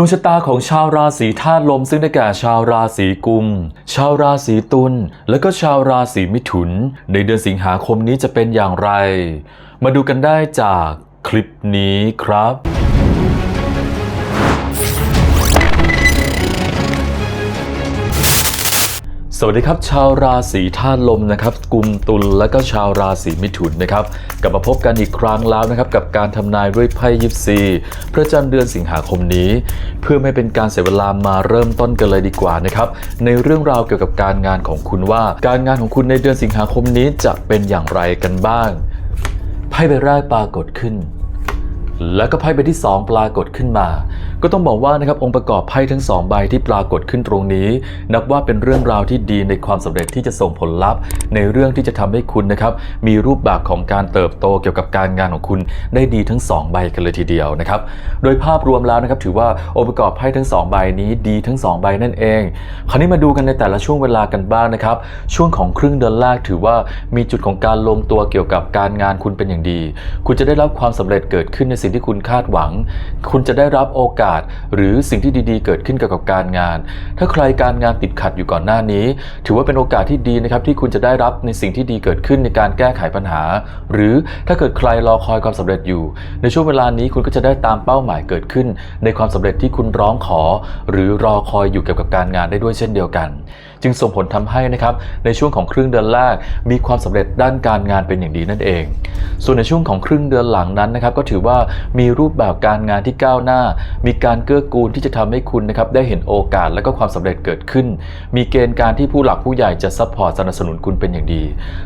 ดวงชะตาของชาวราศีธาตุลมซึ่งได้แก่ชาวราศีกุม ชาวราศีตุลและก็ชาวราศีมิถุน ในเดือนสิงหาคมนี้จะเป็นอย่างไร มาดูกันได้จากคลิปนี้ครับ สวัสดีครับ ชาวราศีธาตุลมนะครับกุมตุลและก็ชาวราศีมิถุนนะครับกลับมาพบกันอีกครั้งแล้วนะครับกับการทำนายด้วยไพ่ยิปซีประจำเดือนสิงหาคมนี้ เพื่อไม่เป็นการเสียเวลามาเริ่มต้นกันเลยดีกว่านะครับในเรื่องราวเกี่ยวกับการงานของคุณว่า การงานของคุณในเดือนสิงหาคมนี้จะเป็นอย่างไรกันบ้างไพ่ใบแรกปรากฏขึ้น แล้วก็ไพ่ใบที่ 2 ปรากฏขึ้นมา ก็ต้องบอกว่านะครับองค์ประกอบไพ่ทั้งสองใบที่ปรากฏขึ้นตรงนี้ นับว่าเป็นเรื่องราวที่ดีในความสำเร็จที่จะส่งผลลัพธ์ ในเรื่องที่จะทำให้คุณนะครับมีรูปแบบของการเติบโตเกี่ยวกับการงานของคุณได้ดีทั้งสองใบกันเลยทีเดียวนะครับโดยภาพรวมแล้วนะครับถือว่าองค์ประกอบไพ่ทั้งสองใบนี้ดีทั้งสองใบนั่นเอง คราวนี้มาดูกันในแต่ละช่วงเวลากันบ้างนะครับช่วงของครึ่งเดือนแรกถือว่ามีจุดของการลงตัวเกี่ยวกับการงานคุณเป็นอย่างดี คุณจะได้รับความสำเร็จเกิดขึ้นในสิ่งที่คุณคาดหวัง คุณจะได้รับโอกาส หรือสิ่งที่ดีๆ เกิดขึ้นเกี่ยวกับการงาน ถ้าใครการงานติดขัดอยู่ก่อนหน้านี้ ถือว่าเป็นโอกาสที่ดีนะครับที่คุณจะได้รับในสิ่งที่ดีเกิดขึ้นในการแก้ไขปัญหา หรือถ้าเกิดใครรอคอยความสำเร็จอยู่ ในช่วงเวลานี้คุณก็จะได้ตามเป้าหมายเกิดขึ้น ในความสำเร็จที่คุณร้องขอ หรือรอคอยอยู่เกี่ยวกับการงานได้ด้วยเช่นเดียวกัน จึงส่งผลทำให้นะครับในช่วงของครึ่งเดือนแรกมีความสำเร็จด้านการงานเป็นอย่างดีนั่นเอง ส่วนในช่วงของครึ่งเดือนหลังนั้นนะครับก็ถือว่ามีรูปแบบการงานที่ก้าวหน้า มีการเกื้อกูลที่จะทำให้คุณนะครับได้เห็นโอกาสและก็ความสำเร็จเกิดขึ้น มีเกณฑ์การที่ผู้หลักผู้ใหญ่จะซัพพอร์ตสนับสนุนคุณเป็นอย่างดี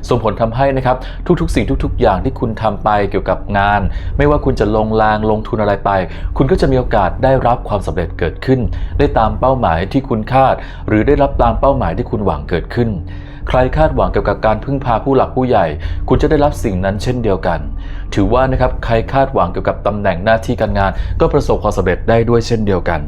ส่งผลทำให้นะครับทุกๆ สิ่งทุก ๆ อย่างที่คุณทำไปเกี่ยวกับงาน ไม่ว่าคุณจะลงแรงลงทุนอะไรไป คุณก็จะมีโอกาสได้รับความสำเร็จเกิดขึ้น ได้ตามเป้าหมายที่คุณคาด หรือได้รับตามเป้าหมายที่คุณหวังเกิดขึ้น ใครคาดหวังเกี่ยวกับการพึ่งพาผู้หลักผู้ใหญ่ คุณจะได้รับสิ่งนั้นเช่นเดียวกัน ถือว่านะครับใครคาดหวังเกี่ยวกับตำแหน่งหน้าที่การงาน ก็ประสบความสำเร็จได้ด้วยเช่นเดียวกัน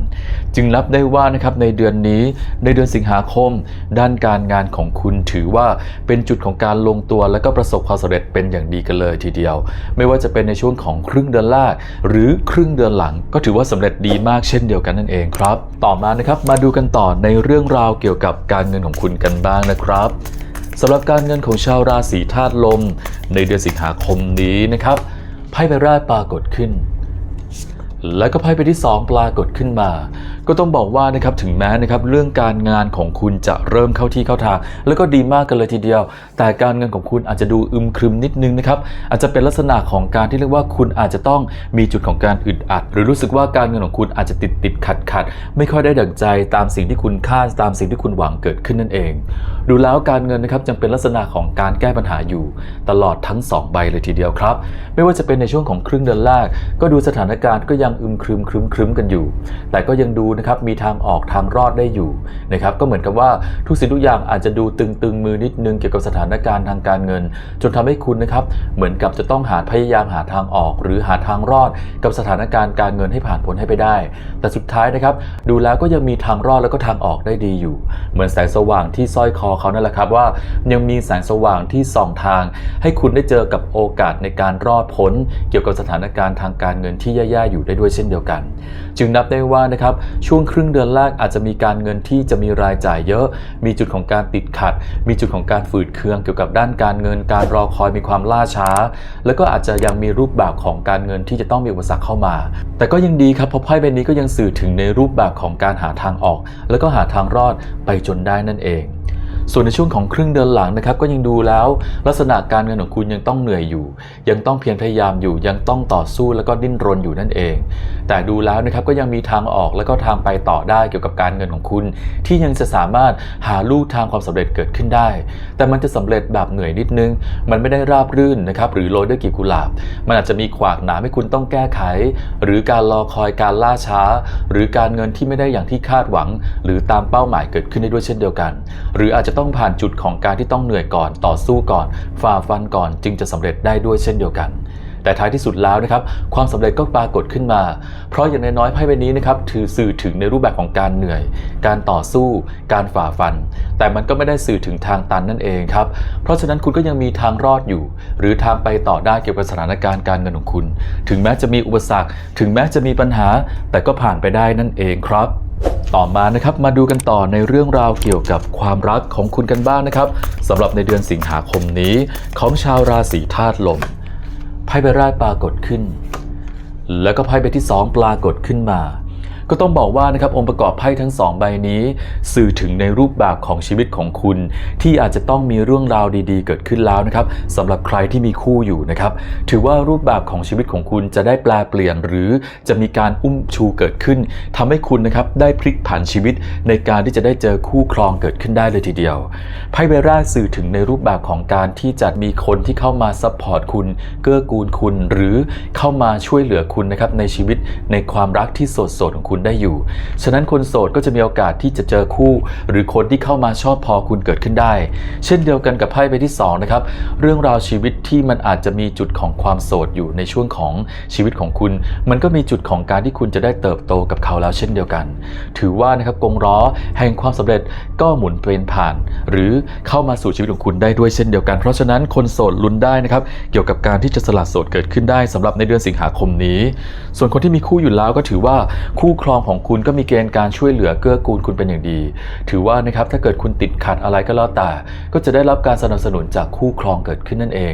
จึงนับได้ว่านะครับในเดือนนี้ในเดือนสิงหาคม ด้านการงานของคุณถือว่าเป็นจุดของการลงตัว และก็ประสบความสำเร็จเป็นอย่างดีกันเลยทีเดียว ไม่ว่าจะเป็นในช่วงของครึ่งเดือนแรกหรือครึ่งเดือนหลัง ก็ถือว่าสำเร็จดีมากเช่นเดียวกันนั่นเองครับ ต่อมานะครับมาดูกันต่อในเรื่องราวเกี่ยวกับการเงินของคุณกันบ้างนะครับ สำหรับการเงินของชาวราศีธาตุลม ในเดือนสิงหาคมนี้นะครับไพ่ใบแรกปรากฏขึ้น แล้วก็ไพ่ใบที่ 2 ปรากฏขึ้นมา ก็ต้องบอกว่านะครับถึงแม้นะครับเรื่องการงานของคุณจะเริ่มเข้าที่เข้าทาง แล้วก็ดีมากกันเลยทีเดียว แต่การเงินของคุณอาจจะดูอึมครึมนิดนึงนะครับอาจจะเป็นลักษณะของการที่เรียกว่าคุณอาจจะต้องมีจุดของการอึดอัด หรือรู้สึกว่าการเงินของคุณอาจจะติดติดขัดขัดไม่ค่อยได้ดั่งใจตามสิ่งที่คุณคาดตามสิ่งที่คุณหวังเกิดขึ้นนั่นเอง ดูแล้วการเงินนะครับยังเป็นลักษณะของการแก้ปัญหาอยู่ ตลอดทั้ง 2 ใบเลยทีเดียวครับ ไม่ว่าจะเป็นในช่วงของครึ่งเดือนแรกก็ดูสถานการณ์ก็ยังอึมครึมครึมครึมกันอยู่ แต่ก็ยังดูนะครับมีทางออกทางรอดได้อยู่นะครับก็เหมือนกับว่าทุกสิ่งทุกอย่างอาจจะดูตึงตึงมือนิดนึงเกี่ยวกับสถานการณ์ทางการเงิน จนทำให้คุณนะครับเหมือนกับจะต้องหาพยายามหาทางออก หรือหาทางรอดกับสถานการณ์การเงินให้ผ่านพ้นให้ไปได้ แต่สุดท้ายนะครับดูแล้วก็ยังมีทางรอดแล้วก็ทางออกได้ดีอยู่ เหมือนแสงสว่างที่สร้อยคอเขานั่นแหละครับว่า ยังมีแสงสว่างที่ส่องทาง ให้คุณได้เจอกับโอกาสในการรอดพ้น เกี่ยวกับสถานการณ์ทางการเงินที่แย่ๆอยู่ได้ด้วยเช่นเดียวกัน จึงนับได้ว่านะครับช่วงครึ่งเดือนแรกอาจจะมีการเงินที่จะมีรายจ่ายเยอะ มีจุดของการติดขัด มีจุดของการฝืดเคืองเกี่ยวกับด้านการเงิน การรอคอยมีความล่าช้า แล้วก็อาจจะยังมีรูปแบบของการเงินที่จะต้องมีอุปสรรคเข้ามา แต่ก็ยังดีครับเพราะไพ่ใบนี้ก็ยังสื่อถึงในรูปแบบของการหาทางออก แล้วก็หาทางรอดไปจนได้นั่นเอง ส่วนในช่วงของครึ่งเดือนหลังนะครับก็ยังดูแล้วลักษณะการเงินของคุณยังต้องเหนื่อยอยู่ ยังต้องเพียรพยายามอยู่ ยังต้องต่อสู้แล้วก็ดิ้นรนอยู่นั่นเอง แต่ดูแล้วนะครับก็ยังมีทางออกแล้วก็ทางไปต่อได้เกี่ยวกับการเงินของคุณ ที่ยังจะสามารถหาลู่ทางความสำเร็จเกิดขึ้นได้ แต่มันจะสำเร็จแบบเหนื่อยนิดนึง มันไม่ได้ราบรื่นนะครับหรือโรยด้วยกีบกุหลาบ มันอาจจะมีขวากหนามให้คุณต้องแก้ไข หรือการรอคอยการล่าช้า หรือการเงินที่ไม่ได้อย่างที่คาดหวัง หรือตามเป้าหมายเกิดขึ้นได้ด้วยเช่นเดียวกัน หรืออาจจะต้องผ่านจุดของการที่ต้องเหนื่อยก่อน ต่อสู้ก่อน ฝ่าฟันก่อน จึงจะสำเร็จได้ด้วยเช่นเดียวกัน แต่ท้ายที่สุดแล้วนะครับ ความสำเร็จก็ปรากฏขึ้นมา เพราะอย่างน้อยๆไพ่ใบนี้นะครับถือสื่อถึงในรูปแบบของการเหนื่อย การต่อสู้ การฝ่าฟัน แต่มันก็ไม่ได้สื่อถึงทางตันนั่นเองครับ เพราะฉะนั้นคุณก็ยังมีทางรอดอยู่ หรือทางไปต่อได้เกี่ยวกับสถานการณ์การเงินของคุณ ถึงแม้จะมีอุปสรรค ถึงแม้จะมีปัญหา แต่ก็ผ่านไปได้นั่นเองครับ ต่อมานะครับมาดูกันต่อในเรื่องราวเกี่ยวกับความรักของคุณกันบ้างนะครับสำหรับในเดือนสิงหาคมนี้ของชาวราศีธาตุลมไพ่ใบแรกปรากฏขึ้น แล้วก็ไพ่ใบที่ 2 ปรากฏขึ้นมา ก็ต้องบอกว่านะครับองค์ประกอบไพ่ทั้งสองใบนี้ สื่อถึงในรูปแบบของชีวิตของคุณ ที่อาจจะต้องมีเรื่องราวดีๆ เกิดขึ้นแล้วนะครับสำหรับใครที่มีคู่อยู่นะครับถือว่ารูปแบบของชีวิตของคุณจะได้แปลเปลี่ยน หรือจะมีการอุ้มชูเกิดขึ้นทำให้คุณนะครับได้พลิกผันชีวิตในการที่จะได้เจอคู่ครองเกิดขึ้นได้เลยทีเดียวไพ่ใบแรกสื่อถึงในรูปแบบของการที่จะมีคนที่เข้ามาซัพพอร์ตคุณเกื้อกูลคุณ หรือเข้ามาช่วยเหลือคุณนะครับในชีวิตในความรักที่โสดๆของคุณได้อยู่ ฉะนั้นคนโสดก็จะมีโอกาสที่จะเจอคู่ หรือคนที่เข้ามาชอบพอคุณเกิดขึ้นได้ เช่นเดียวกันกับไพ่ใบที่สองนะครับเรื่องราวชีวิตที่มันอาจจะมีจุดของความโสดอยู่ในช่วงของชีวิตของคุณ มันก็มีจุดของการที่คุณจะได้เติบโตกับเขาแล้วเช่นเดียวกัน ถือว่านะครับกงล้อแห่งความสำเร็จก็หมุนเวียนผ่าน หรือเข้ามาสู่ชีวิตของคุณได้ด้วยเช่นเดียวกัน เพราะฉะนั้นคนโสดลุ้นได้นะครับเกี่ยวกับการที่จะสละโสดเกิดขึ้นได้สำหรับในเดือนสิงหาคมนี้ ส่วนคนที่มีคู่อยู่แล้วก็ถือว่าคู่ครองของคุณก็มีเกณฑ์การช่วยเหลือเกื้อกูลคุณเป็นอย่างดี ถือว่านะครับถ้าเกิดคุณติดขัดอะไรก็แล้วแต่ ก็จะได้รับการสนับสนุนจากคู่ครองเกิดขึ้นนั่นเอง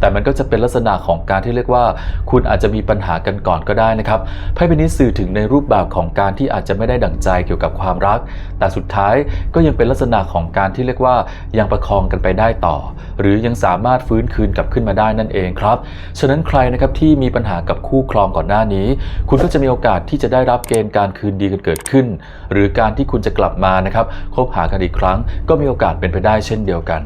แต่มันก็จะเป็นลักษณะของการที่เรียกว่า คุณอาจจะมีปัญหากันก่อนก็ได้นะครับไพ่ใบนี้สื่อถึงในรูปแบบของการที่อาจจะไม่ได้ดั่งใจเกี่ยวกับความรัก แต่สุดท้ายก็ยังเป็นลักษณะของการที่เรียกว่ายังประคองกันไปได้ต่อ หรือยังสามารถฟื้นคืนกลับขึ้นมาได้นั่นเองครับฉะนั้นใครนะครับที่มีปัญหากับคู่ครองก่อนหน้านี้ คุณก็จะมีโอกาสที่จะได้รับเกณฑ์การคืนดีกันเกิดขึ้น หรือการที่คุณจะกลับมานะครับคบหากันอีกครั้ง ก็มีโอกาสเป็นไปได้เช่นเดียวกัน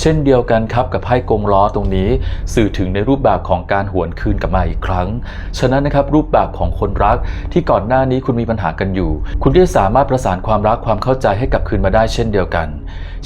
เช่นเดียวกันครับกับไพ่กงล้อตรงนี้ สื่อถึงในรูปแบบของการหวนคืนกลับมาอีกครั้ง ฉะนั้นนะครับรูปแบบของคนรักที่ก่อนหน้านี้คุณมีปัญหากันอยู่ คุณก็จะสามารถประสานความรักความเข้าใจให้กลับคืนมาได้เช่นเดียวกัน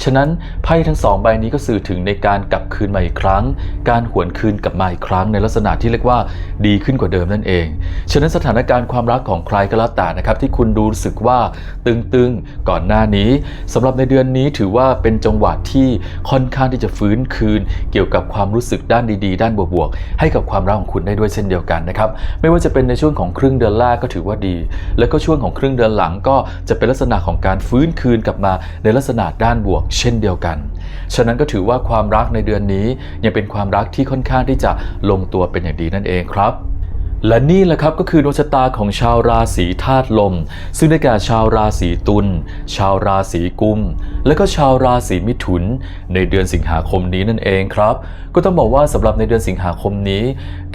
ฉะนั้นไพ่ทั้งสองใบนี้ก็สื่อถึงในการกลับคืนมาอีกครั้ง การหวนคืนกลับมาอีกครั้งในลักษณะที่เรียกว่าดีขึ้นกว่าเดิมนั่นเอง ฉะนั้นสถานการณ์ความรักของใครก็แล้วแต่นะครับที่คุณดูรู้สึกว่าตึงๆก่อนหน้านี้สำหรับในเดือนนี้ถือว่าเป็นจังหวะที่ค่อนข้างที่จะฟื้นคืน เกี่ยวกับความรู้สึกด้านดีๆ ด้านบวกๆให้กับความรักของคุณได้ด้วยเช่นเดียวกันนะครับไม่ว่าจะเป็นในช่วงของครึ่งเดือนแรกก็ถือว่าดี แล้วก็ช่วงของครึ่งเดือนหลังก็จะเป็นลักษณะของการฟื้นคืนกลับมาในลักษณะด้านบวก เช่นเดียวกัน ฉะนั้นก็ถือว่าความรักในเดือนนี้ยังเป็นความรักที่ค่อนข้างที่จะลงตัวเป็นอย่างดีนั่นเองครับ และนี่แหละครับก็คือดวงชะตาของชาวราศีธาตุลม ซึ่งได้แก่ชาวราศีตุล ชาวราศีกุม และก็ชาวราศีมิถุน ในเดือนสิงหาคมนี้นั่นเองครับ ก็ต้องบอกว่าสำหรับในเดือนสิงหาคมนี้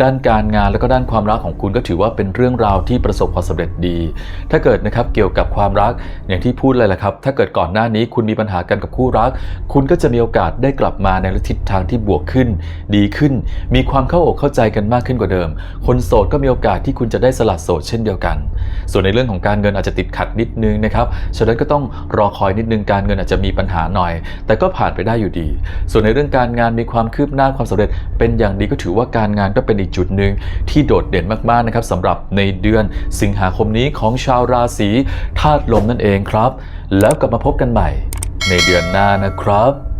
ด้านการงานและก็ด้านความรักของคุณก็ถือว่าเป็นเรื่องราวที่ประสบความสำเร็จดี ถ้าเกิดนะครับเกี่ยวกับความรักอย่างที่พูดเลยแหละครับ ถ้าเกิดก่อนหน้านี้คุณมีปัญหากันกับคู่รัก คุณก็จะมีโอกาสได้กลับมาในทิศทางที่บวกขึ้น ดีขึ้น มีความเข้าอกเข้าใจกันมากขึ้นกว่าเดิม คนโสดก็มีโอกาสที่คุณจะได้สละโสดเช่นเดียวกัน ส่วนในเรื่องของการเงินอาจจะติดขัดนิดนึงนะครับฉะนั้นก็ต้องรอคอยนิดนึงการเงินอาจจะมีปัญหาหน่อย แต่ก็ผ่านไปได้อยู่ดี ส่วนในเรื่องการงานมีความคืบหน้าความสำเร็จ เป็นอย่างดีก็ถือว่าการงานก็เป็นอีกจุดหนึ่งที่โดดเด่นมากๆนะครับสำหรับในเดือนสิงหาคมนี้ของชาวราศีธาตุลมนั่นเองครับ แล้วกลับมาพบกันใหม่ ในเดือนหน้านะครับ